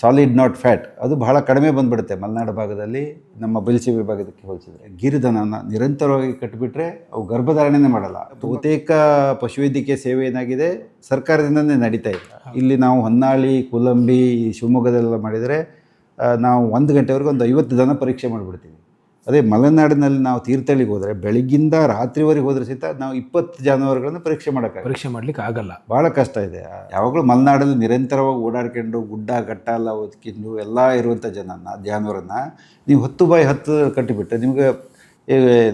Solid not fat ಅದು ಬಹಳ ಕಡಿಮೆ ಬಂದ್ಬಿಡುತ್ತೆ ಮಲೆನಾಡು ಭಾಗದಲ್ಲಿ. ನಮ್ಮ ಬಯಲುಸೀಮೆ ವಿಭಾಗದಕ್ಕೆ ಹೋಲಿಸಿದ್ರೆ. ಗಿರಿಧನನ ನಿರಂತರವಾಗಿ ಕಟ್ಟಿಬಿಟ್ರೆ ಅವು ಗರ್ಭಧಾರಣೆನೇ ಮಾಡಲ್ಲ. ಬಹುತೇಕ ಪಶುವೈದ್ಯಕೀಯ ಸೇವೆ ಏನಾಗಿದೆ? ಸರ್ಕಾರದಿಂದನೇ ನಡೀತಾ ಇದೆ. ಇಲ್ಲಿ ನಾವು ಹೊನ್ನಾಳಿ, ಕುಲಂಬಿ ಶಿವಮೊಗ್ಗದೆಲ್ಲ ಮಾಡಿದರೆ ನಾವು ಒಂದು ಗಂಟೆವರೆಗೂ ಒಂದು ಐವತ್ತು ದನ ಪರೀಕ್ಷೆ ಮಾಡಿಬಿಡ್ತೀವಿ. ಅದೇ ಮಲೆನಾಡಿನಲ್ಲಿ ನಾವು ತೀರ್ಥಳ್ಳಿಗೆ ಹೋದರೆ ಬೆಳಗ್ಗಿಂದ ರಾತ್ರಿವರೆಗೆ ಹೋದ್ರೆ ಸಹಿತ ನಾವು ಇಪ್ಪತ್ತು ಜಾನುವಾರುಗಳನ್ನು ಪರೀಕ್ಷೆ ಮಾಡೋಕ್ಕೆ ಪರೀಕ್ಷೆ ಮಾಡಲಿಕ್ಕೆ ಆಗಲ್ಲ. ಭಾಳ ಕಷ್ಟ ಇದೆ. ಯಾವಾಗಲೂ ಮಲೆನಾಡಲ್ಲಿ ನಿರಂತರವಾಗಿ ಓಡಾಡ್ಕೊಂಡು ಗುಡ್ಡ ಗಟ್ಟ ಎಲ್ಲ ಓದ್ಕೊಂಡು ಎಲ್ಲ ಇರುವಂಥ ಜನನ ಜಾನುವಾರನ್ನ ನೀವು ಹತ್ತು ಬಾಯಿ ಹತ್ತು ಕಟ್ಟಿಬಿಟ್ಟು ನಿಮಗೆ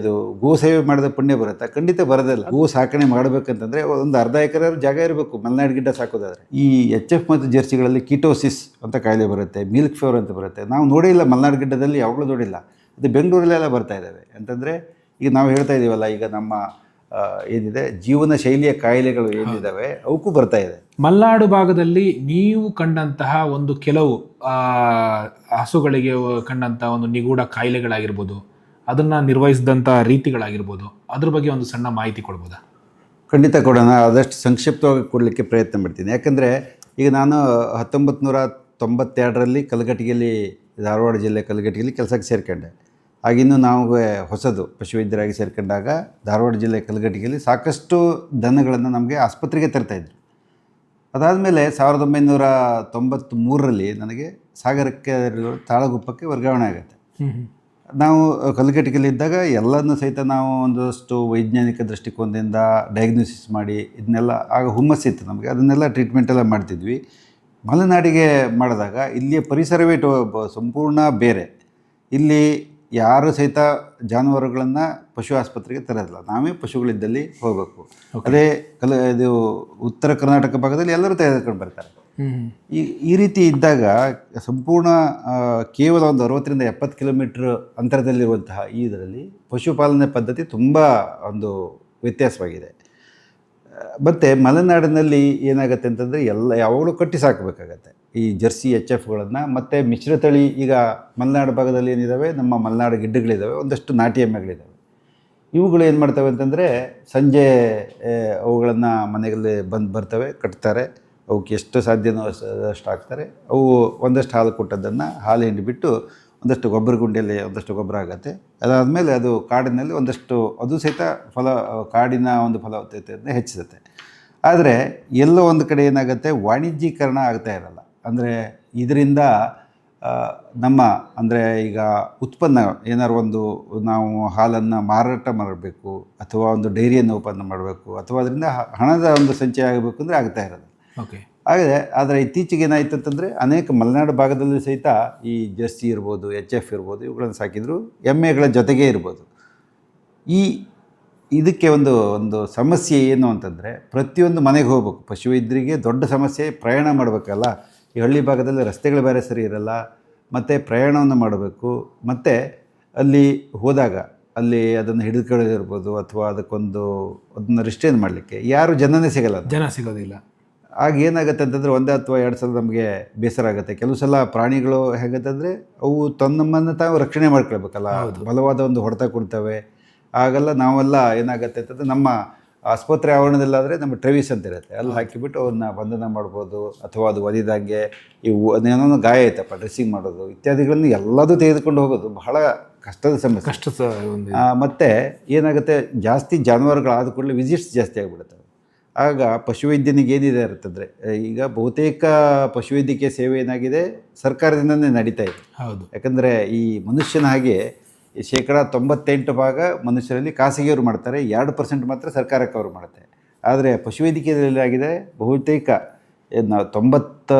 ಇದು ಗೋ ಸೇವೆ ಮಾಡಿದ ಪುಣ್ಯ ಬರುತ್ತಾ? ಖಂಡಿತ ಬರೋದಿಲ್ಲ. ಗೋ ಸಾಕಣೆ ಮಾಡಬೇಕಂತಂದ್ರೆ ಒಂದು ಅರ್ಧ ಎಕರೆ ಜಾಗ ಇರಬೇಕು ಮಲೆನಾಡು ಗಿಡ್ಡ ಸಾಕೋದಾದ್ರೆ. ಈ ಎಚ್ ಎಫ್ ಮತ್ತು ಜೆರ್ಸಿಗಳಲ್ಲಿ ಕೀಟೋಸಿಸ್ ಅಂತ ಕಾಯಿಲೆ ಬರುತ್ತೆ ಮಿಲ್ಕ್ ಫೇವರ್ ಅಂತ ಬರುತ್ತೆ. ನಾವು ನೋಡೇ ಇಲ್ಲ ಮಲೆನಾಡು ಗಿಡ್ಡದಲ್ಲಿ ಯಾವಾಗಲೂ ನೋಡಿಲ್ಲ. ಅದು ಬೆಂಗಳೂರಲ್ಲೆಲ್ಲ ಬರ್ತಾ ಇದ್ದಾವೆ. ಅಂತಂದರೆ ಈಗ ನಾವು ಹೇಳ್ತಾ ಇದ್ದೀವಲ್ಲ ಈಗ ನಮ್ಮ ಏನಿದೆ ಜೀವನ ಶೈಲಿಯ ಕಾಯಿಲೆಗಳು ಏನಿದ್ದಾವೆ ಅವಕ್ಕೂ ಬರ್ತಾ ಇದೆ. ಮಲೆನಾಡು ಭಾಗದಲ್ಲಿ ನೀವು ಕಂಡಂತಹ ಒಂದು ಕೆಲವು ಹಸುಗಳಿಗೆ ಕಂಡಂತಹ ಒಂದು ನಿಗೂಢ ಕಾಯಿಲೆಗಳಾಗಿರ್ಬೋದು ಅದನ್ನು ನಿರ್ವಹಿಸಿದಂಥ ರೀತಿಗಳಾಗಿರ್ಬೋದು ಅದ್ರ ಬಗ್ಗೆ ಒಂದು ಸಣ್ಣ ಮಾಹಿತಿ ಕೊಡ್ಬೋದಾ? ಖಂಡಿತ ಕೊಡೋಣ. ಆದಷ್ಟು ಸಂಕ್ಷಿಪ್ತವಾಗಿ ಕೊಡಲಿಕ್ಕೆ ಪ್ರಯತ್ನ ಮಾಡ್ತೀನಿ. ಯಾಕಂದರೆ ಈಗ ನಾನು ಹತ್ತೊಂಬತ್ತು ನೂರ ತೊಂಬತ್ತೆರಡರಲ್ಲಿ ಕಲಘಟಗಿಯಲ್ಲಿ ಧಾರವಾಡ ಜಿಲ್ಲೆ ಕಲಘಟಗಿಯಲ್ಲಿ ಕೆಲಸಕ್ಕೆ ಸೇರ್ಕೊಂಡೆ. ಆಗಿನ್ನೂ ನಾವು ಹೊಸದು ಪಶುವೈದ್ಯರಾಗಿ ಸೇರ್ಕೊಂಡಾಗ ಧಾರವಾಡ ಜಿಲ್ಲೆ ಕಲಘಟಗಿಯಲ್ಲಿ ಸಾಕಷ್ಟು ದನಗಳನ್ನು ನಮಗೆ ಆಸ್ಪತ್ರೆಗೆ ತರ್ತಾಯಿದ್ರು ಅದಾದಮೇಲೆ ಸಾವಿರದ ಒಂಬೈನೂರ ತೊಂಬತ್ತ್ಮೂರರಲ್ಲಿ ನನಗೆ ಸಾಗರಕ್ಕೆ ತಾಳಗುಪ್ಪಕ್ಕೆ ವರ್ಗಾವಣೆ ಆಗುತ್ತೆ. ನಾವು ಕಲಘಟಗಿಯಲ್ಲಿದ್ದಾಗ ಎಲ್ಲನೂ ಸಹಿತ ನಾವು ಒಂದಷ್ಟು ವೈಜ್ಞಾನಿಕ ದೃಷ್ಟಿಕೋನದಿಂದ ಡಯಾಗ್ನೋಸಿಸ್ ಮಾಡಿ ಇದನ್ನೆಲ್ಲ ಆಗ ಹುಮ್ಮಸ್ಸಿತ್ತು ನಮಗೆ. ಅದನ್ನೆಲ್ಲ ಟ್ರೀಟ್ಮೆಂಟ್ ಎಲ್ಲ ಮಾಡ್ತಿದ್ವಿ. ಮಲೆನಾಡಿಗೆ ಮಾಡಿದಾಗ ಇಲ್ಲಿಯ ಪರಿಸರವೇ ಸಂಪೂರ್ಣ ಬೇರೆ. ಇಲ್ಲಿ ಯಾರು ಸಹಿತ ಜಾನುವಾರುಗಳನ್ನು ಪಶು ಆಸ್ಪತ್ರೆಗೆ ತರೋದಿಲ್ಲ. ನಾವೇ ಪಶುಗಳಿದ್ದಲ್ಲಿ ಹೋಗಬೇಕು. ಅದೇ ಕಲ ಇದು ಉತ್ತರ ಕರ್ನಾಟಕ ಭಾಗದಲ್ಲಿ ಎಲ್ಲರೂ ತೆಗೆದುಕೊಂಡು ಬರ್ತಾರೆ. ಈ ಈ ರೀತಿ ಇದ್ದಾಗ ಸಂಪೂರ್ಣ ಕೇವಲ ಒಂದು ಅರವತ್ತರಿಂದ ಎಪ್ಪತ್ತು ಕಿಲೋಮೀಟ್ರ್ ಅಂತರದಲ್ಲಿರುವಂತಹ ಈ ಇದರಲ್ಲಿ ಪಶುಪಾಲನೆ ಪದ್ಧತಿ ತುಂಬ ಒಂದು ವ್ಯತ್ಯಾಸವಾಗಿದೆ. ಮತ್ತು ಮಲೆನಾಡಿನಲ್ಲಿ ಏನಾಗುತ್ತೆ ಅಂತಂದರೆ ಎಲ್ಲ ಯಾವಾಗಲೂ ಕಟ್ಟಿ ಸಾಕಬೇಕಾಗತ್ತೆ. ಈ ಜರ್ಸಿ ಎಚ್ ಎಫ್ಗಳನ್ನು ಮತ್ತು ಮಿಶ್ರತಳಿ ಈಗ ಮಲೆನಾಡು ಭಾಗದಲ್ಲಿ ಏನಿದ್ದಾವೆ ನಮ್ಮ ಮಲೆನಾಡು ಗಿಡ್ಡಗಳಿದ್ದಾವೆ ಒಂದಷ್ಟು ನಾಟಿ ಎಮ್ಮೆಗಳಿದ್ದಾವೆ ಇವುಗಳು ಏನು ಮಾಡ್ತವೆ ಅಂತಂದರೆ ಸಂಜೆ ಅವುಗಳನ್ನು ಮನೆಗಳಲ್ಲಿ ಬಂದು ಬರ್ತವೆ, ಕಟ್ತಾರೆ. ಅವಕ್ಕೆ ಎಷ್ಟು ಸಾಧ್ಯನೋ ಅಷ್ಟು ಹಾಕ್ತಾರೆ. ಅವು ಒಂದಷ್ಟು ಹಾಲು ಕೊಟ್ಟದ್ದನ್ನು ಹಾಲು ಹಿಂಡಿಬಿಟ್ಟು ಒಂದಷ್ಟು ಗೊಬ್ಬರ ಗುಂಡಿಯಲ್ಲಿ ಒಂದಷ್ಟು ಗೊಬ್ಬರ ಆಗುತ್ತೆ. ಅದಾದಮೇಲೆ ಅದು ಕಾಡಿನಲ್ಲಿ ಒಂದಷ್ಟು, ಅದು ಸಹಿತ ಫಲ, ಕಾಡಿನ ಒಂದು ಫಲವತ್ತತೆಯನ್ನು ಹೆಚ್ಚಿಸುತ್ತೆ. ಆದರೆ ಎಲ್ಲೋ ಒಂದು ಕಡೆ ಏನಾಗುತ್ತೆ, ವಾಣಿಜ್ಯೀಕರಣ ಆಗ್ತಾ ಇರಲ್ಲ. ಅಂದರೆ ಇದರಿಂದ ನಮ್ಮ ಅಂದರೆ ಈಗ ಉತ್ಪನ್ನ ಏನಾದ್ರು ಒಂದು ನಾವು ಹಾಲನ್ನು ಮಾರಾಟ ಮಾಡಬೇಕು ಅಥವಾ ಒಂದು ಡೈರಿಯನ್ನು ಓಪನ್ ಮಾಡಬೇಕು ಅಥವಾ ಅದರಿಂದ ಹಣದ ಒಂದು ಸಂಚಯ ಆಗಬೇಕು ಅಂದರೆ ಆಗ್ತಾ ಇರೋದು. ಓಕೆ. ಆಗಿದೆ ಆದರೆ ಇತ್ತೀಚೆಗೆ ಏನಾಯಿತು ಅಂತಂದರೆ ಅನೇಕ ಮಲೆನಾಡು ಭಾಗದಲ್ಲಿ ಸಹಿತ ಈ ಜರ್ಸಿ ಇರ್ಬೋದು ಎಚ್ ಎಫ್ ಇರ್ಬೋದು ಇವುಗಳನ್ನು ಸಾಕಿದ್ರು ಎಮ್ಮೆಗಳ ಜೊತೆಗೆ ಇರ್ಬೋದು. ಈ ಇದಕ್ಕೆ ಒಂದು ಒಂದು ಸಮಸ್ಯೆ ಏನು ಅಂತಂದರೆ ಪ್ರತಿಯೊಂದು ಮನೆಗೆ ಹೋಗ್ಬೇಕು. ಪಶುವೈದ್ಯರಿಗೆ ದೊಡ್ಡ ಸಮಸ್ಯೆ ಪ್ರಯಾಣ ಮಾಡಬೇಕಲ್ಲ. ಈ ಹಳ್ಳಿ ಭಾಗದಲ್ಲಿ ರಸ್ತೆಗಳು ಬೇರೆ ಸರಿ ಇರಲ್ಲ ಮತ್ತು ಪ್ರಯಾಣವನ್ನು ಮಾಡಬೇಕು ಮತ್ತು ಅಲ್ಲಿ ಹೋದಾಗ ಅಲ್ಲಿ ಅದನ್ನು ಹಿಡಿದುಕೊಳ್ಳೋದಿರ್ಬೋದು ಅಥವಾ ಅದಕ್ಕೊಂದು ಅದನ್ನು ರಿಸ್ಟೇನ್ ಮಾಡಲಿಕ್ಕೆ ಯಾರು ಜನನೇ ಸಿಗಲ್ಲ ಜನ ಸಿಗೋದಿಲ್ಲ. ಆಗ ಏನಾಗುತ್ತೆ ಅಂತಂದರೆ ಒಂದೇ ಅಥವಾ ಎರಡು ಸಲ ನಮಗೆ ಬೇಸರ ಆಗುತ್ತೆ. ಕೆಲವು ಸಲ ಪ್ರಾಣಿಗಳು ಹೇಗಂತಂದರೆ ಅವು ತನ್ನಮ್ಮನ್ನು ತಾವು ರಕ್ಷಣೆ ಮಾಡ್ಕೊಳ್ಬೇಕಲ್ಲ. ಬಲವಾದ ಒಂದು ಹೊಡೆತ ಕೊಡ್ತವೆ. ಆಗಲ್ಲ ನಾವೆಲ್ಲ ಏನಾಗುತ್ತೆ ಅಂತಂದರೆ ನಮ್ಮ ಆಸ್ಪತ್ರೆ ಆವರಣದಲ್ಲಾದರೆ ನಮ್ಮ ಟ್ರೆವಿಸ್ ಅಂತ ಇರುತ್ತೆ. ಅಲ್ಲಿ ಹಾಕಿಬಿಟ್ಟು ಅವನ್ನ ಬಂಧನ ಮಾಡ್ಬೋದು ಅಥವಾ ಅದು ಒದಿದಂಗೆ ಇವು ಅದೇನೋ ಗಾಯ ಐತಪ್ಪ ಡ್ರೆಸ್ಸಿಂಗ್ ಮಾಡೋದು ಇತ್ಯಾದಿಗಳನ್ನು ಎಲ್ಲದೂ ತೆಗೆದುಕೊಂಡು ಹೋಗೋದು ಬಹಳ ಕಷ್ಟದ ಸಮಸ್ಯೆ. ಕಷ್ಟ ಮತ್ತು ಏನಾಗುತ್ತೆ ಜಾಸ್ತಿ ಜಾನುವಾರುಗಳಾದ ಕೂಡಲೇ ವಿಸಿಟ್ಸ್ ಜಾಸ್ತಿ ಆಗಿಬಿಡುತ್ತೆ ಆಗ ಪಶುವೈದ್ಯನಿಗೆ ಏನಿದೆ ಅಂತಂದರೆ ಈಗ ಬಹುತೇಕ ಪಶುವೈದ್ಯಕೀಯ ಸೇವೆ ಏನಾಗಿದೆ ಸರ್ಕಾರದಿಂದನೇ ನಡೀತಾ ಇದೆ. ಹೌದು. ಯಾಕಂದರೆ ಈ ಮನುಷ್ಯನ ಹಾಗೆ ಶೇಕಡ ತೊಂಬತ್ತೆಂಟು ಭಾಗ ಮನುಷ್ಯರಲ್ಲಿ ಖಾಸಗಿಯವರು ಮಾಡ್ತಾರೆ, ಎರಡು ಪರ್ಸೆಂಟ್ ಮಾತ್ರ ಸರ್ಕಾರಕ್ಕೆ ಅವರು ಮಾಡುತ್ತೆ. ಆದರೆ ಪಶುವೈದ್ಯಕೀಯದಲ್ಲಿ ಆಗಿದೆ, ಬಹುತೇಕ ತೊಂಬತ್ತ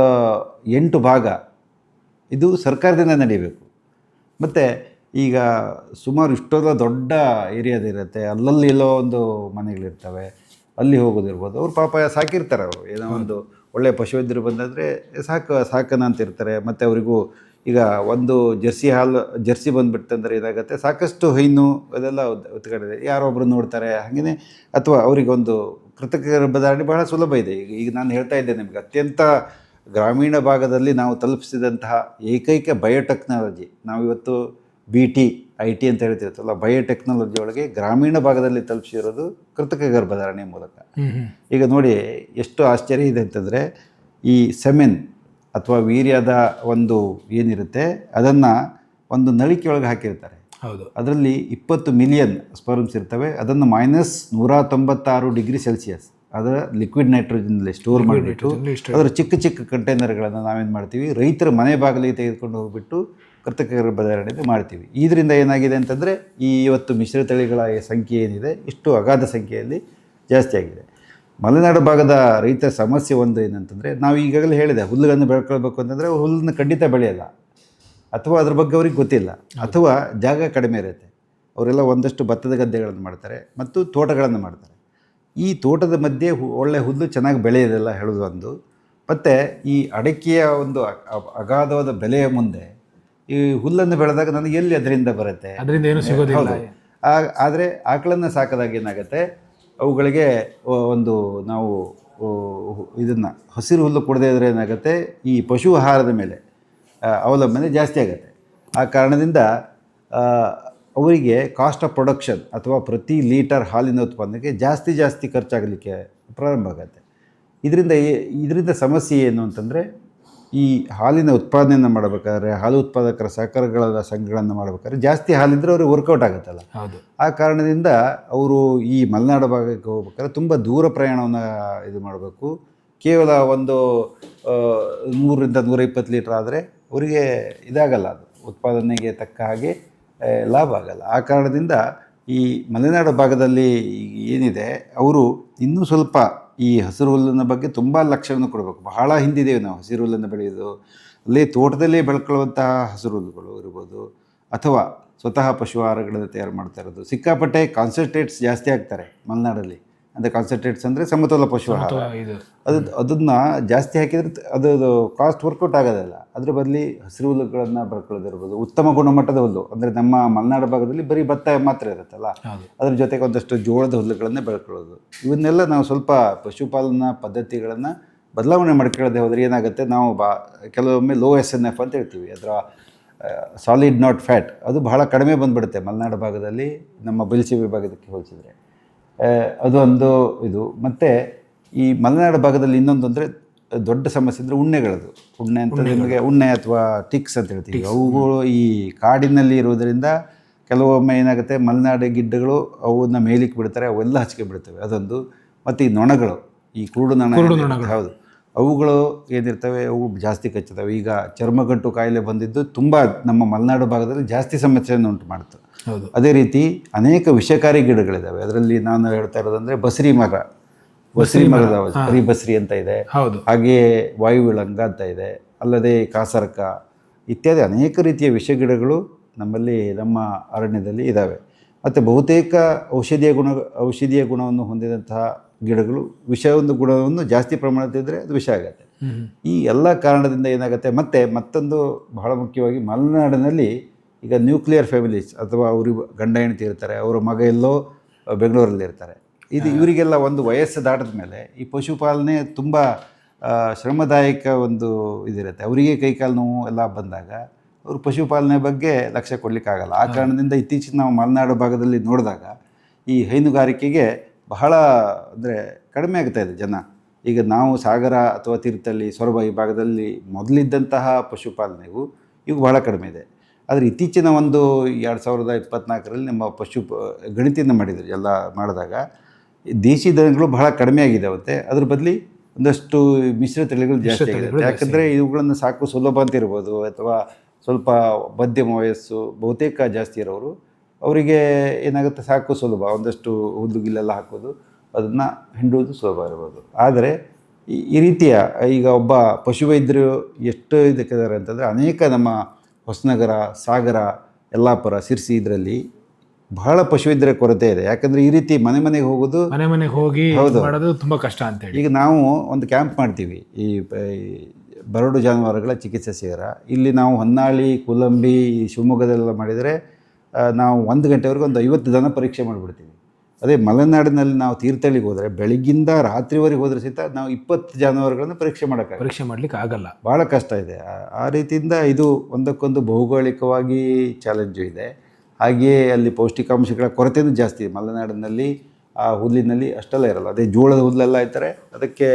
ಎಂಟು ಭಾಗ ಇದು ಸರ್ಕಾರದಿಂದ ನಡೀಬೇಕು ಮತ್ತು ಈಗ ಸುಮಾರು ಇಷ್ಟೊಂದು ದೊಡ್ಡ ಏರಿಯಾದಿರುತ್ತೆ ಅಲ್ಲಲ್ಲಿ ಎಲ್ಲೋ ಒಂದು ಮನೆಗಳಿರ್ತವೆ, ಅಲ್ಲಿ ಹೋಗೋದಿರ್ಬೋದು, ಅವ್ರು ಪಾಪ ಸಾಕಿರ್ತಾರೆ ಅವರು. ಏನೋ ಒಂದು ಒಳ್ಳೆಯ ಪಶುವೈದ್ಯರು ಬಂದಾದರೆ ಸಾಕು ಸಾಕನ ಅಂತ ಇರ್ತಾರೆ ಮತ್ತು ಅವರಿಗೂ ಈಗ ಒಂದು ಜರ್ಸಿ ಹಾಲು, ಜರ್ಸಿ ಬಂದುಬಿಡ್ತಂದ್ರೆ ಇದಾಗುತ್ತೆ. ಸಾಕಷ್ಟು ಹೈನು ಅದೆಲ್ಲ ಒತ್ತುಗಡೆ ಯಾರೊಬ್ಬರು ನೋಡ್ತಾರೆ ಹಾಗೆಯೇ ಅಥವಾ ಅವರಿಗೊಂದು ಕೃತಕ ಗರ್ಭಧಾರಣೆ ಬಹಳ ಸುಲಭ ಇದೆ. ಈಗ ಈಗ ನಾನು ಹೇಳ್ತಾ ಇದ್ದೆ ನಿಮಗೆ, ಅತ್ಯಂತ ಗ್ರಾಮೀಣ ಭಾಗದಲ್ಲಿ ನಾವು ತಲುಪಿಸಿದಂತಹ ಏಕೈಕ ಬಯೋಟೆಕ್ನಾಲಜಿ ನಾವಿವತ್ತು ಬಿ ಟಿ ಐ ಟಿ ಅಂತ ಹೇಳ್ತಿರ್ತಲ್ಲ ಬಯೋಟೆಕ್ನಾಲಜಿ ಒಳಗೆ ಗ್ರಾಮೀಣ ಭಾಗದಲ್ಲಿ ತಲುಪಿಸಿರೋದು ಕೃತಕ ಗರ್ಭಧಾರಣೆ ಮೂಲಕ. ಈಗ ನೋಡಿ ಎಷ್ಟು ಆಶ್ಚರ್ಯ ಇದೆ ಅಂತಂದರೆ ಈ ಸೆಮೆನ್ ಅಥವಾ ವೀರ್ಯದ ಒಂದು ಏನಿರುತ್ತೆ ಅದನ್ನು ಒಂದು ನಳಿಕೆಯೊಳಗೆ ಹಾಕಿರ್ತಾರೆ. ಹೌದು. ಅದರಲ್ಲಿ ಇಪ್ಪತ್ತು ಮಿಲಿಯನ್ ಸ್ಪರ್ಮ್ಸ್ ಇರ್ತವೆ ಅದನ್ನು ಮೈನಸ್ ನೂರ ತೊಂಬತ್ತಾರು ಡಿಗ್ರಿ ಸೆಲ್ಸಿಯಸ್ ಅದರ ಲಿಕ್ವಿಡ್ ನೈಟ್ರೋಜನಲ್ಲಿ ಸ್ಟೋರ್ ಮಾಡಿಬಿಟ್ಟು ಅದರ ಚಿಕ್ಕ ಚಿಕ್ಕ ಕಂಟೈನರ್ಗಳನ್ನು ನಾವೇನು ಮಾಡ್ತೀವಿ ರೈತರ ಮನೆ ಬಾಗಿಲಿಗೆ ತೆಗೆದುಕೊಂಡು ಹೋಗ್ಬಿಟ್ಟು ಕೃತಕ ಗರ್ಭಧಾರಣೆ ಮಾಡ್ತೀವಿ. ಇದರಿಂದ ಏನಾಗಿದೆ ಅಂತಂದರೆ ಈ ಇವತ್ತು ಮಿಶ್ರ ತಳಿಗಳ ಸಂಖ್ಯೆ ಏನಿದೆ, ಇಷ್ಟು ಅಗಾಧ ಸಂಖ್ಯೆಯಲ್ಲಿ ಜಾಸ್ತಿ ಆಗಿದೆ. ಮಲೆನಾಡು ಭಾಗದ ರೈತರ ಸಮಸ್ಯೆ ಒಂದು ಏನಂತಂದರೆ, ನಾವು ಈಗಾಗಲೇ ಹೇಳಿದೆ, ಹುಲ್ಲುಗಳನ್ನು ಬೆಳ್ಕೊಳ್ಬೇಕು ಅಂತಂದರೆ ಹುಲ್ಲನ್ನು ಖಂಡಿತ ಬೆಳೆಯಲ್ಲ. ಅಥವಾ ಅದ್ರ ಬಗ್ಗೆ ಅವ್ರಿಗೆ ಗೊತ್ತಿಲ್ಲ. ಅಥವಾ ಜಾಗ ಕಡಿಮೆ ಇರುತ್ತೆ. ಅವರೆಲ್ಲ ಒಂದಷ್ಟು ಭತ್ತದ ಗದ್ದೆಗಳನ್ನು ಮಾಡ್ತಾರೆ ಮತ್ತು ತೋಟಗಳನ್ನು ಮಾಡ್ತಾರೆ. ಈ ತೋಟದ ಮಧ್ಯೆ ಒಳ್ಳೆ ಹುಲ್ಲು ಚೆನ್ನಾಗಿ ಬೆಳೆಯೋದೆಲ್ಲ ಹೇಳೋದು ಒಂದು ಮತ್ತು ಈ ಅಡಿಕೆಯ ಒಂದು ಅಗಾಧವಾದ ಬೆಲೆಯ ಮುಂದೆ ಈ ಹುಲ್ಲನ್ನು ಬೆಳೆದಾಗ ನನಗೆ ಎಲ್ಲಿ ಅದರಿಂದ ಬರುತ್ತೆ? ಅದರಿಂದ ಏನು ಸಿಗೋದಿಲ್ಲ. ಆದರೆ ಆಕಳನ್ನು ಸಾಕಿದಾಗ ಏನಾಗುತ್ತೆ? ಅವುಗಳಿಗೆ ಒಂದು ನಾವು ಇದನ್ನು ಹಸಿರು ಹುಲ್ಲು ಕೊಡದೇ ಇದ್ರೆ ಏನಾಗುತ್ತೆ? ಈ ಪಶು ಆಹಾರದ ಮೇಲೆ ಅವಲಂಬನೆ ಜಾಸ್ತಿ ಆಗುತ್ತೆ. ಆ ಕಾರಣದಿಂದ ಅವರಿಗೆ ಕಾಸ್ಟ್ ಆಫ್ ಪ್ರೊಡಕ್ಷನ್ ಅಥವಾ ಪ್ರತಿ ಲೀಟರ್ ಹಾಲಿನ ಉತ್ಪನ್ನಕ್ಕೆ ಜಾಸ್ತಿ ಜಾಸ್ತಿ ಖರ್ಚಾಗಲಿಕ್ಕೆ ಪ್ರಾರಂಭ ಆಗುತ್ತೆ. ಇದರಿಂದ ಇದರಿಂದ ಸಮಸ್ಯೆ ಏನು ಅಂತಂದರೆ ಈ ಹಾಲಿನ ಉತ್ಪಾದನೆಯನ್ನು ಮಾಡಬೇಕಾದ್ರೆ ಹಾಲು ಉತ್ಪಾದಕರ ಸಹಕಾರಗಳ ಸಂಘಗಳನ್ನು ಮಾಡಬೇಕಾದ್ರೆ ಜಾಸ್ತಿ ಹಾಲಿದ್ರೆ ಅವ್ರಿಗೆ ವರ್ಕೌಟ್ ಆಗುತ್ತಲ್ಲ. ಹೌದು. ಆ ಕಾರಣದಿಂದ ಅವರು ಈ ಮಲೆನಾಡು ಭಾಗಕ್ಕೆ ಹೋಗ್ಬೇಕಾದ್ರೆ ತುಂಬ ದೂರ ಪ್ರಯಾಣವನ್ನು ಇದು ಮಾಡಬೇಕು. ಕೇವಲ ಒಂದು ನೂರರಿಂದ ನೂರ ಇಪ್ಪತ್ತು ಲೀಟ್ರ್ ಆದರೆ ಅವರಿಗೆ ಇದಾಗಲ್ಲ ಅದು. ಉತ್ಪಾದನೆಗೆ ತಕ್ಕ ಹಾಗೆ ಲಾಭ ಆಗಲ್ಲ. ಆ ಕಾರಣದಿಂದ ಈ ಮಲೆನಾಡು ಭಾಗದಲ್ಲಿ ಏನಿದೆ ಅವರು ಇನ್ನೂ ಸ್ವಲ್ಪ ಈ ಹಸಿರು ಹುಲ್ಲಿನ ಬಗ್ಗೆ ತುಂಬ ಲಕ್ಷ್ಯವನ್ನು ಕೊಡಬೇಕು. ಬಹಳ ಹಿಂದಿದ್ದೇವೆ ನಾವು ಹಸಿರು ಹುಲ್ಲನ್ನು ಬೆಳೆಯೋದು. ಅಲ್ಲಿ ತೋಟದಲ್ಲೇ ಬೆಳ್ಕೊಳ್ಳುವಂತಹ ಹಸಿರು ಹುಲ್ಲುಗಳು ಇರ್ಬೋದು. ಅಥವಾ ಸ್ವತಃ ಪಶು ಆಹಾರಗಳನ್ನು ತಯಾರು ಮಾಡ್ತಾ ಇರೋದು. ಸಿಕ್ಕಾಪಟ್ಟೆ ಕಾನ್ಸಂಟ್ರೇಟ್ಸ್ ಜಾಸ್ತಿ ಆಗ್ತಾರೆ ಮಲೆನಾಡಲ್ಲಿ. ಅಂದರೆ ಕಾನ್ಸಂಟ್ರೇಟ್ಸ್ ಅಂದರೆ ಸಮತೋಲ ಪಶು ಆಹಾರ. ಅದು ಅದನ್ನು ಜಾಸ್ತಿ ಹಾಕಿದರೆ ಅದು ಕಾಸ್ಟ್ ವರ್ಕೌಟ್ ಆಗೋದಲ್ಲ. ಅದ್ರ ಬದಲಿ ಹಸಿರು ಹುಲ್ಲುಗಳನ್ನು ಬರ್ಕೊಳ್ಳೋದಿರ್ಬೋದು. ಉತ್ತಮ ಗುಣಮಟ್ಟದ ಹುಲ್ಲು. ಅಂದರೆ ನಮ್ಮ ಮಲೆನಾಡು ಭಾಗದಲ್ಲಿ ಬರೀ ಭತ್ತ ಮಾತ್ರ ಇರುತ್ತಲ್ಲ? ಅದ್ರ ಜೊತೆಗೆ ಒಂದಷ್ಟು ಜೋಳದ ಹುಲ್ಲುಗಳನ್ನೇ ಬೆಳ್ಕೊಳ್ಳೋದು. ಇವನ್ನೆಲ್ಲ ನಾವು ಸ್ವಲ್ಪ ಪಶುಪಾಲನಾ ಪದ್ಧತಿಗಳನ್ನು ಬದಲಾವಣೆ ಮಾಡ್ಕೊಳ್ಳದೆ ಹೋದರೆ ಏನಾಗುತ್ತೆ? ನಾವು ಬಾ ಕೆಲವೊಮ್ಮೆ ಲೋ ಎಸ್ ಎನ್ ಎಫ್ ಅಂತ ಹೇಳ್ತೀವಿ. ಅದರ ಸಾಲಿಡ್ ನಾಟ್ ಫ್ಯಾಟ್ ಅದು ಬಹಳ ಕಡಿಮೆ ಬಂದ್ಬಿಡುತ್ತೆ ಮಲೆನಾಡು ಭಾಗದಲ್ಲಿ. ನಮ್ಮ ಬಿಲ್ಸಿ ವಿಭಾಗಕ್ಕೆ ಹೋಲಿಸಿದ್ರೆ. ಆ, ಅದು ಒಂದು ಇದು. ಮತ್ತು ಈ ಮಲೆನಾಡು ಭಾಗದಲ್ಲಿ ಇನ್ನೊಂದು ಅಂದರೆ ದೊಡ್ಡ ಸಮಸ್ಯೆ ಅಂದರೆ ಉಣ್ಣೆಗಳದು. ಉಣ್ಣೆ ಅಂತ ನಿಮಗೆ ಉಣ್ಣೆ ಅಥವಾ ಟಿಕ್ಸ್ ಅಂತ ಹೇಳ್ತೀವಿ. ಅವುಗಳು ಈ ಕಾಡಿನಲ್ಲಿ ಇರುವುದರಿಂದ ಕೆಲವೊಮ್ಮೆ ಏನಾಗುತ್ತೆ ಮಲೆನಾಡು ಗಿಡ್ಡಗಳು ಅವನ್ನ ಮೇಲಿಕ್ಕೆ ಬಿಡ್ತಾರೆ ಅವೆಲ್ಲ ಹಚ್ಕೆ ಬಿಡ್ತವೆ. ಅದೊಂದು. ಮತ್ತು ಈ ನೊಣಗಳು ಈ ಕುರುಡು ನೊಣ ಹೌದು. ಅವುಗಳು ಏನಿರ್ತವೆ ಅವು ಜಾಸ್ತಿ ಕಚ್ಚುತ್ತವೆ. ಈಗ ಚರ್ಮಗಂಟು ಕಾಯಿಲೆ ಬಂದಿದ್ದು ತುಂಬ ನಮ್ಮ ಮಲೆನಾಡು ಭಾಗದಲ್ಲಿ ಜಾಸ್ತಿ ಸಮಸ್ಯೆಯನ್ನು ಉಂಟು ಮಾಡ್ತು ಅದೇ ರೀತಿ ಅನೇಕ ವಿಷಕಾರಿ ಗಿಡಗಳಿದ್ದಾವೆ ಅದರಲ್ಲಿ ನಾನು ಹೇಳ್ತಾ ಇರೋದಂದ್ರೆ ಬಸರಿ ಮರ. ಬಸರಿ ಮರದ ಬರಿ ಬಸರಿ ಅಂತ ಇದೆ. ಹೌದು. ಹಾಗೆಯೇ ವಾಯುವಿಳಂಗ ಅಂತ ಇದೆ. ಅಲ್ಲದೆ ಕಾಸರಕ ಇತ್ಯಾದಿ ಅನೇಕ ರೀತಿಯ ವಿಷ ಗಿಡಗಳು ನಮ್ಮಲ್ಲಿ ನಮ್ಮ ಅರಣ್ಯದಲ್ಲಿ ಇದ್ದಾವೆ ಮತ್ತು ಬಹುತೇಕ ಔಷಧೀಯ ಗುಣ ಔಷಧೀಯ ಗುಣವನ್ನು ಹೊಂದಿದಂತಹ ಗಿಡಗಳು ವಿಷ ಒಂದು ಗುಣವನ್ನು ಜಾಸ್ತಿ ಪ್ರಮಾಣದಿದ್ದರೆ ಅದು ವಿಷ ಆಗುತ್ತೆ. ಈ ಎಲ್ಲ ಕಾರಣದಿಂದ ಏನಾಗುತ್ತೆ? ಮತ್ತು ಮತ್ತೊಂದು ಬಹಳ ಮುಖ್ಯವಾಗಿ ಮಲೆನಾಡಿನಲ್ಲಿ ಈಗ ನ್ಯೂಕ್ಲಿಯರ್ ಫ್ಯಾಮಿಲೀಸ್ ಅಥವಾ ಅವರು ಗಂಡ ಹೆಂಡತಿ ಇರ್ತಾರೆ, ಅವರ ಮಗ ಎಲ್ಲೋ ಬೆಂಗಳೂರಲ್ಲಿ ಇರ್ತಾರೆ. ಇದು ಇವರಿಗೆಲ್ಲ ಒಂದು ವಯಸ್ಸು ದಾಟಿದ ಮೇಲೆ ಈ ಪಶುಪಾಲನೆ ತುಂಬ ಶ್ರಮದಾಯಕ ಒಂದು ಇದಿರುತ್ತೆ. ಅವರಿಗೆ ಕೈಕಾಲು ನೋವು ಎಲ್ಲ ಬಂದಾಗ ಅವರು ಪಶುಪಾಲನೆ ಬಗ್ಗೆ ಲಕ್ಷ್ಯ ಕೊಡಲಿಕ್ಕಾಗಲ್ಲ. ಆ ಕಾರಣದಿಂದ ಇತ್ತೀಚಿನ ನಾವು ಮಲೆನಾಡು ಭಾಗದಲ್ಲಿ ನೋಡಿದಾಗ ಈ ಹೈನುಗಾರಿಕೆಗೆ ಬಹಳ ಅಂದರೆ ಕಡಿಮೆ ಆಗ್ತಾ ಇದೆ ಜನ. ಈಗ ನಾವು ಸಾಗರ ಅಥವಾ ತೀರ್ಥಹಳ್ಳಿ, ಸೊರಬ ಈ ಭಾಗದಲ್ಲಿ ಮೊದಲಿದ್ದಂತಹ ಪಶುಪಾಲನೆಗೂ ಇವು ಬಹಳ ಕಡಿಮೆ ಇದೆ. ಆದರೆ ಇತ್ತೀಚಿನ ಒಂದು ಎರಡು ಸಾವಿರದ ಇಪ್ಪತ್ನಾಲ್ಕರಲ್ಲಿ ನಮ್ಮ ಪಶು ಪ- ಗಣಿತದಿಂದ ಮಾಡಿದರು ಎಲ್ಲ ಮಾಡಿದಾಗ. ದೇಶಿ ದನಗಳು ಬಹಳ ಕಡಿಮೆ ಆಗಿದಾವಂತೆ. ಅದ್ರ ಬದಲಿ ಒಂದಷ್ಟು ಮಿಶ್ರ ತಳಿಗಳು ಜಾಸ್ತಿ ಆಗಿದೆ ಯಾಕಂದರೆ ಇವುಗಳನ್ನು ಸಾಕು ಸುಲಭ ಅಂತ ಇರ್ಬೋದು ಅಥವಾ ಸ್ವಲ್ಪ ಮಧ್ಯಮ ವಯಸ್ಸು ಬಹುತೇಕ ಜಾಸ್ತಿ ಇರೋರು ಅವರಿಗೆ ಏನಾಗುತ್ತೆ ಸಾಕು ಸುಲಭ. ಒಂದಷ್ಟು ಹುಲ್ಲುಗಿಲ್ಲೆಲ್ಲ ಹಾಕೋದು ಅದನ್ನು ಹಿಂಡುವುದು ಸುಲಭ ಇರ್ಬೋದು. ಆದರೆ ಈ ಈ ರೀತಿಯ ಈಗ ಒಬ್ಬ ಪಶುವೈದ್ಯರು ಎಷ್ಟು ಇದಕ್ಕಿದ್ದಾರೆ ಅಂತಂದರೆ ಅನೇಕ ನಮ್ಮ ಹೊಸನಗರ ಸಾಗರ ಯಲ್ಲಾಪುರ ಸಿರ್ಸಿ ಇದರಲ್ಲಿ ಬಹಳ ಪಶುವೈದ್ಯರ ಕೊರತೆ ಇದೆ. ಯಾಕಂದ್ರೆ ಈ ರೀತಿ ಮನೆ ಮನೆಗೆ ಹೋಗೋದು ಮನೆ ಮನೆಗೆ ಹೋಗಿ ಮಾಡೋದು ತುಂಬಾ ಕಷ್ಟ ಅಂತೇಳಿ. ಈಗ ನಾವು ಒಂದು ಕ್ಯಾಂಪ್ ಮಾಡ್ತೀವಿ. ಈ ಬರಡು ಜಾನುವಾರುಗಳ ಚಿಕಿತ್ಸೆ ಸೇರ. ಇಲ್ಲಿ ನಾವು ಹೊನ್ನಾಳಿ ಕುಲಂಬಿ ಶಿವಮೊಗ್ಗದೆಲ್ಲ ಶಿವಮೊಗ್ಗದಲ್ಲೆಲ್ಲ ಮಾಡಿದರೆ ನಾವು ಒಂದು ಗಂಟೆವರೆಗೆ ಒಂದು ಐವತ್ತು ದನ ಪರೀಕ್ಷೆ ಮಾಡಿಬಿಡ್ತೀವಿ. ಅದೇ ಮಲೆನಾಡಿನಲ್ಲಿ ನಾವು ತೀರ್ಥಹಳ್ಳಿಗೆ ಹೋದರೆ ಬೆಳಗ್ಗಿಂದ ರಾತ್ರಿವರೆಗೆ ಹೋದರೆ ಸಹಿತ ನಾವು ಇಪ್ಪತ್ತು ಜಾನುವಾರುಗಳನ್ನು ಪರೀಕ್ಷೆ ಮಾಡೋಕ್ಕಾಗಲ್ಲ. ಪರೀಕ್ಷೆ ಮಾಡ್ಲಿಕ್ಕೆ ಆಗಲ್ಲ. ಭಾಳ ಕಷ್ಟ ಇದೆ. ಆ- ರೀತಿಯಿಂದ ಇದು ಒಂದಕ್ಕೊಂದು ಭೌಗೋಳಿಕವಾಗಿ ಚಾಲೆಂಜು ಇದೆ. ಹಾಗೆಯೇ ಅಲ್ಲಿ ಪೌಷ್ಟಿಕಾಂಶಗಳ ಕೊರತೆಯೂ ಜಾಸ್ತಿ ಇದೆ. ಮಲೆನಾಡಿನಲ್ಲಿ ಆ ಹುಲ್ಲಿನಲ್ಲಿ ಅಷ್ಟೆಲ್ಲ ಇರಲ್ಲ. ಅದೇ ಜೋಳದ ಹುಲ್ಲೆಲ್ಲ ಇದ್ದರೆ ಅದಕ್ಕೆ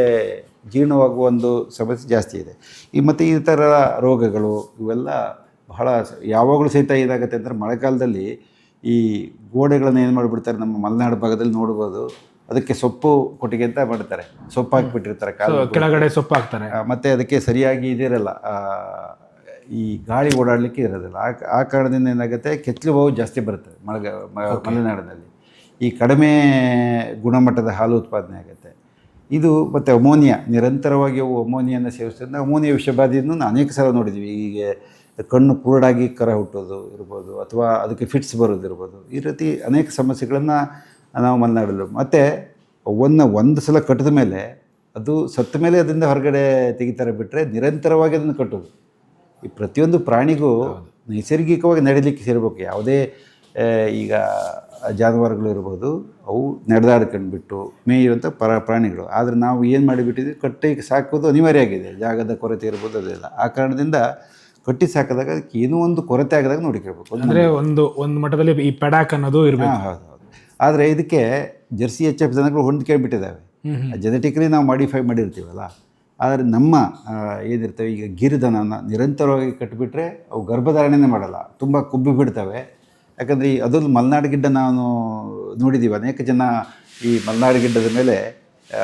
ಜೀರ್ಣವಾಗುವ ಒಂದು ಸಮಸ್ಯೆ ಜಾಸ್ತಿ ಇದೆ. ಈ ಮತ್ತು ಈ ಥರ ರೋಗಗಳು ಇವೆಲ್ಲ ಬಹಳ ಯಾವಾಗಲೂ ಸಹಿತ ಏನಾಗುತ್ತೆ ಅಂದರೆ ಮಳೆಗಾಲದಲ್ಲಿ ಈ ಗೋಡೆಗಳನ್ನು ಏನು ಮಾಡಿಬಿಡ್ತಾರೆ? ನಮ್ಮ ಮಲೆನಾಡು ಭಾಗದಲ್ಲಿ ನೋಡ್ಬೋದು. ಅದಕ್ಕೆ ಸೊಪ್ಪು ಕೊಟ್ಟಿಗೆ ಅಂತ ಮಾಡ್ತಾರೆ. ಸೊಪ್ಪು ಹಾಕಿಬಿಟ್ಟಿರ್ತಾರೆ ಕೆಳಗಡೆ ಸೊಪ್ಪು ಹಾಕ್ತಾರೆ. ಮತ್ತು ಅದಕ್ಕೆ ಸರಿಯಾಗಿ ಇದಿರಲ್ಲ ಈ ಗಾಳಿ ಓಡಾಡಲಿಕ್ಕೆ ಇರೋದಿಲ್ಲ. ಆ ಆ ಕಾರಣದಿಂದ ಏನಾಗುತ್ತೆ? ಕೆಚ್ಚಲು ಬಾವು ಜಾಸ್ತಿ ಬರುತ್ತೆ ಮಳೆಗ ಮಲೆನಾಡಿನಲ್ಲಿ. ಈ ಕಡಿಮೆ ಗುಣಮಟ್ಟದ ಹಾಲು ಉತ್ಪಾದನೆ ಆಗುತ್ತೆ. ಇದು ಮತ್ತು ಅಮೋನಿಯಾ. ನಿರಂತರವಾಗಿ ಅವು ಅಮೋನಿಯನ್ನು ಸೇವಿಸೋದ್ರಿಂದ ಅಮೋನಿಯಾ ವಿಷಬಾಧೆಯನ್ನು ಅನೇಕ ಸಲ ನೋಡಿದ್ವಿ. ಹೀಗೆ ಕಣ್ಣು ಕುರುಡಾಗಿ ಕರ ಹುಟ್ಟೋದು ಇರ್ಬೋದು ಅಥವಾ ಅದಕ್ಕೆ ಫಿಟ್ಸ್ ಬರೋದಿರ್ಬೋದು ಈ ರೀತಿ ಅನೇಕ ಸಮಸ್ಯೆಗಳನ್ನು ನಾವು ಮಲೆನಾಡಲು ಮತ್ತು ಅವನ್ನು ಒಂದು ಸಲ ಕಟ್ಟಿದ ಮೇಲೆ ಅದು ಸತ್ತ ಮೇಲೆ ಅದರಿಂದ ಹೊರಗಡೆ ತೆಗಿತಾರೆ ಬಿಟ್ಟರೆ ನಿರಂತರವಾಗಿ ಅದನ್ನು ಕಟ್ಟೋದು. ಈ ಪ್ರತಿಯೊಂದು ಪ್ರಾಣಿಗೂ ನೈಸರ್ಗಿಕವಾಗಿ ನಡೀಲಿಕ್ಕೆ ಸೇರಬೇಕು. ಯಾವುದೇ ಈಗ ಜಾನುವಾರುಗಳು ಇರ್ಬೋದು ಅವು ನಡೆದಾಡ್ಕೊಂಡು ಬಿಟ್ಟು ಮೇಯುವಂಥ ಪರ ಪ್ರಾಣಿಗಳು. ಆದರೆ ನಾವು ಏನು ಮಾಡಿಬಿಟ್ಟಿದ್ವಿ? ಕಟ್ಟೆ ಸಾಕೋದು ಅನಿವಾರ್ಯ ಆಗಿದೆ. ಜಾಗದ ಕೊರತೆ ಇರ್ಬೋದು ಅದೆಲ್ಲ. ಆ ಕಾರಣದಿಂದ ಕಟ್ಟಿ ಸಾಕಿದಾಗ ಅದಕ್ಕೆ ಏನೋ ಒಂದು ಕೊರತೆ ಆಗದಾಗ ನೋಡಿಕೊಳ್ಬೇಕು ಅಂದರೆ ಅಂದ್ರೆ ಒಂದು ಒಂದು ಮಟ್ಟದಲ್ಲಿ ಈ ಪೆಡಾಕ್ ಅನ್ನೋದು ಇರಬೇಕು. ಹೌದು ಹೌದು. ಆದರೆ ಇದಕ್ಕೆ ಜರ್ಸಿ ಎಚ್ ಎಫ್ ದನಗಳು ಹೊಂದ್ಕೇಳ್ಬಿಟ್ಟಿದ್ದಾವೆ. ಜೆನೆಟಿಕಲಿ ನಾವು ಮಾಡಿಫೈ ಮಾಡಿರ್ತೀವಲ್ಲ ಆದರೆ ನಮ್ಮ ಏನಿರ್ತವೆ ಈಗ ಗಿರಿದನನ ನಿರಂತರವಾಗಿ ಕಟ್ಟಿಬಿಟ್ರೆ ಅವು ಗರ್ಭಧಾರಣೆನೇ ಮಾಡಲ್ಲ ತುಂಬ ಕುಬ್ಬಿ ಬಿಡ್ತವೆ. ಯಾಕಂದರೆ ಈ ಅದೊಂದು ಮಲೆನಾಡು ಗಿಡ್ಡ ನಾನು ನೋಡಿದ್ದೀವಿ ಅನೇಕ ಜನ ಈ ಮಲೆನಾಡು ಗಿಡ್ಡದ ಮೇಲೆ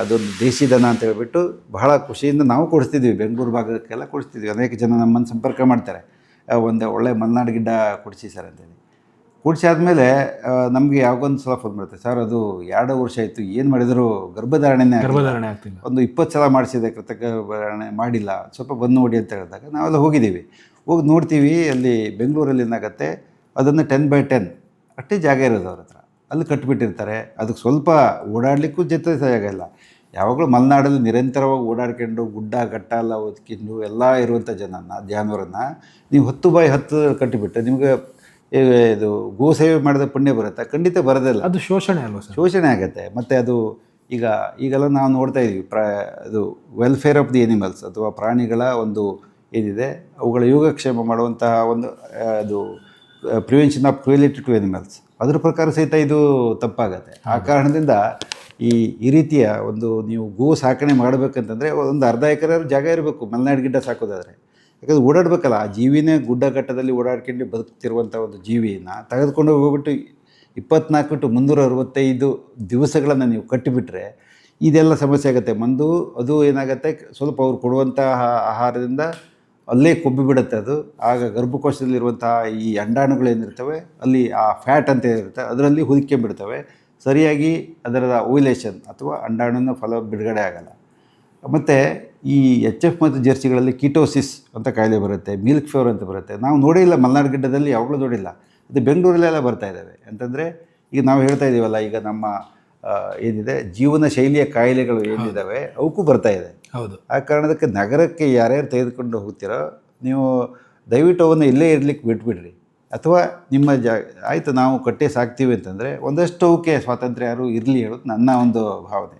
ಅದೊಂದು ದೇಶಿ ದನ ಅಂತ ಹೇಳಿಬಿಟ್ಟು ಬಹಳ ಖುಷಿಯಿಂದ ನಾವು ಕೊಡಿಸ್ತಿದ್ವಿ. ಬೆಂಗಳೂರು ಭಾಗಕ್ಕೆಲ್ಲ ಕೊಡಿಸ್ತಿದ್ವಿ. ಅನೇಕ ಜನ ನಮ್ಮನ್ನು ಸಂಪರ್ಕ ಮಾಡ್ತಾರೆ. ಒಂದು ಒಳ್ಳೆ ಮಲೆನಾಡು ಗಿಡ್ಡ ಕೊಡಿಸಿ ಸರ್ ಅಂತೇಳಿ. ಕೊಡಿಸಿ ಆದಮೇಲೆ ನಮಗೆ ಯಾವಾಗೊಂದು ಸಲ ಫೋನ್ ಬರುತ್ತೆ. ಸರ್ ಅದು ಎರಡು ವರ್ಷ ಆಯಿತು. ಏನು ಮಾಡಿದರೂ? ಗರ್ಭಧಾರಣೆನೇ. ಗರ್ಭಧಾರಣೆ ಆಗ್ತಿಲ್ಲ. ಒಂದು ಇಪ್ಪತ್ತು ಸಲ ಮಾಡಿಸಿದೆ. ಕೃತಕ ಗರ್ಭಧಾರಣೆ ಮಾಡಿಲ್ಲ. ಸ್ವಲ್ಪ ಬಂದು ನೋಡಿ ಅಂತ ಹೇಳಿದಾಗ ನಾವೆಲ್ಲ ಹೋಗಿದ್ದೀವಿ. ಹೋಗಿ ನೋಡ್ತೀವಿ. ಅಲ್ಲಿ ಬೆಂಗಳೂರಲ್ಲಿ ಏನಾಗುತ್ತೆ? ಅದನ್ನು ಟೆನ್ ಬೈ ಟೆನ್ ಅಷ್ಟೇ ಜಾಗ ಇರೋದು ಅವ್ರ ಹತ್ರ. ಅಲ್ಲಿ ಕಟ್ಬಿಟ್ಟಿರ್ತಾರೆ. ಅದಕ್ಕೆ ಸ್ವಲ್ಪ ಓಡಾಡಲಿಕ್ಕೂ ಜೊತೆ ಜಾಗ ಇಲ್ಲ. ಯಾವಾಗಲೂ ಮಲೆನಾಡಲ್ಲಿ ನಿರಂತರವಾಗಿ ಓಡಾಡ್ಕೊಂಡು ಗುಡ್ಡ ಗಟ್ಟ ಎಲ್ಲ ಒದ್ಕೊಂಡು ಎಲ್ಲ ಇರುವಂಥ ಜನನ ಜಾನುವಾರನ್ನ ನೀವು ಹತ್ತು ಬಾಯಿ ಹತ್ತು ಕಟ್ಟಿಬಿಟ್ಟು ನಿಮಗೆ ಇದು ಗೋ ಸೇವೆ ಮಾಡಿದ ಪುಣ್ಯ ಬರುತ್ತೆ? ಖಂಡಿತ ಬರೋದಿಲ್ಲ. ಅದು ಶೋಷಣೆ ಅಲ್ವಾ ಸರ್? ಶೋಷಣೆ ಆಗುತ್ತೆ. ಮತ್ತು ಅದು ಈಗ ಈಗೆಲ್ಲ ನಾವು ನೋಡ್ತಾ ಇದ್ದೀವಿ ಪ್ರಾ ಅದು ವೆಲ್ಫೇರ್ ಆಫ್ ದಿ ಎನಿಮಲ್ಸ್ ಅಥವಾ ಪ್ರಾಣಿಗಳ ಒಂದು ಏನಿದೆ ಅವುಗಳ ಯೋಗಕ್ಷೇಮ ಮಾಡುವಂತಹ ಒಂದು ಅದು prevention of cruelty to animals ಅದ್ರ ಪ್ರಕಾರ ಸಹಿತ ಇದು ತಪ್ಪಾಗತ್ತೆ. ಆ ಕಾರಣದಿಂದ ಈ ಈ ರೀತಿಯ ಒಂದು ನೀವು ಗೋ ಸಾಕಣೆ ಮಾಡಬೇಕಂತಂದರೆ ಒಂದು ಅರ್ಧ ಎಕರೆ ಜಾಗ ಇರಬೇಕು, ಮಲೆನಾಡು ಗಿಡ್ಡ ಸಾಕೋದಾದರೆ. ಯಾಕಂದ್ರೆ ಓಡಾಡಬೇಕಲ್ಲ, ಆ ಜೀವಿನೇ ಗುಡ್ಡಘಟ್ಟದಲ್ಲಿ ಓಡಾಡ್ಕೊಂಡು ಬದುಕ್ತಿರುವಂಥ ಒಂದು ಜೀವಿಯನ್ನು ತೆಗೆದುಕೊಂಡು ಹೋಗ್ಬಿಟ್ಟು ಇಪ್ಪತ್ನಾಲ್ಕು ಟು ಮುನ್ನೂರ ಅರವತ್ತೈದು ದಿವಸಗಳನ್ನು ನೀವು ಕಟ್ಟಿಬಿಟ್ರೆ ಇದೆಲ್ಲ ಸಮಸ್ಯೆ ಆಗುತ್ತೆ. ಮಂದು ಅದು ಏನಾಗುತ್ತೆ, ಸ್ವಲ್ಪ ಅವ್ರು ಕೊಡುವಂತಹ ಆಹಾರದಿಂದ ಅಲ್ಲೇ ಕೊಬ್ಬಿ ಬಿಡುತ್ತೆ ಅದು. ಆಗ ಗರ್ಭಕೋಶದಲ್ಲಿರುವಂತಹ ಈ ಅಂಡಾಣುಗಳು ಏನಿರ್ತವೆ ಅಲ್ಲಿ ಆ ಫ್ಯಾಟ್ ಅಂತ ಇರುತ್ತೆ, ಅದರಲ್ಲಿ ಹುದುಕೊಂಡ್ಬಿಡ್ತವೆ ಸರಿಯಾಗಿ ಅದರ ಓಯ್ಲೇಷನ್ ಅಥವಾ ಅಂಡಾಣುನ ಫಲ ಬಿಡುಗಡೆ ಆಗಲ್ಲ. ಮತ್ತು ಈ ಎಚ್ ಎಫ್ ಮತ್ತು ಜರ್ಸಿಗಳಲ್ಲಿ ಕೀಟೋಸಿಸ್ ಅಂತ ಕಾಯಿಲೆ ಬರುತ್ತೆ ಮಿಲ್ಕ್ ಫೇವರ್ ಅಂತ ಬರುತ್ತೆ. ನಾವು ನೋಡಿಲ್ಲ ಇಲ್ಲ ಮಲೆನಾಡು ಗಿಡ್ಡದಲ್ಲಿ ಯಾವಾಗಲೂ ನೋಡಿಲ್ಲ ಅದು ಬೆಂಗಳೂರಲ್ಲೆಲ್ಲ ಬರ್ತಾ ಇದ್ದಾವೆ ಅಂತಂದರೆ ಈಗ ನಾವು ಹೇಳ್ತಾ ಇದ್ದೀವಲ್ಲ ಈಗ ನಮ್ಮ ಏನಿದೆ ಜೀವನ ಶೈಲಿಯ ಕಾಯಿಲೆಗಳು ಏನಿದ್ದಾವೆ ಅವಕ್ಕೂ ಬರ್ತಾ ಇದೆ. ಹೌದು. ಆ ಕಾರಣದಕ್ಕೆ ನಗರಕ್ಕೆ ಯಾರ್ಯಾರು ತೆಗೆದುಕೊಂಡು ಹೋಗ್ತೀರೋ ನೀವು ದಯವಿಟ್ಟು ಅವನ್ನು ಇಲ್ಲೇ ಇರಲಿಕ್ಕೆ ಬಿಟ್ಬಿಡ್ರಿ. ಅಥವಾ ನಿಮ್ಮ ಜಾ, ಆಯಿತು ನಾವು ಕಟ್ಟೆ ಸಾಕ್ತೀವಿ ಅಂತಂದರೆ ಒಂದಷ್ಟು ಅವಕ್ಕೆ ಸ್ವಾತಂತ್ರ್ಯ ಯಾರು ಇರಲಿ ಹೇಳೋದು ನನ್ನ ಒಂದು ಭಾವನೆ.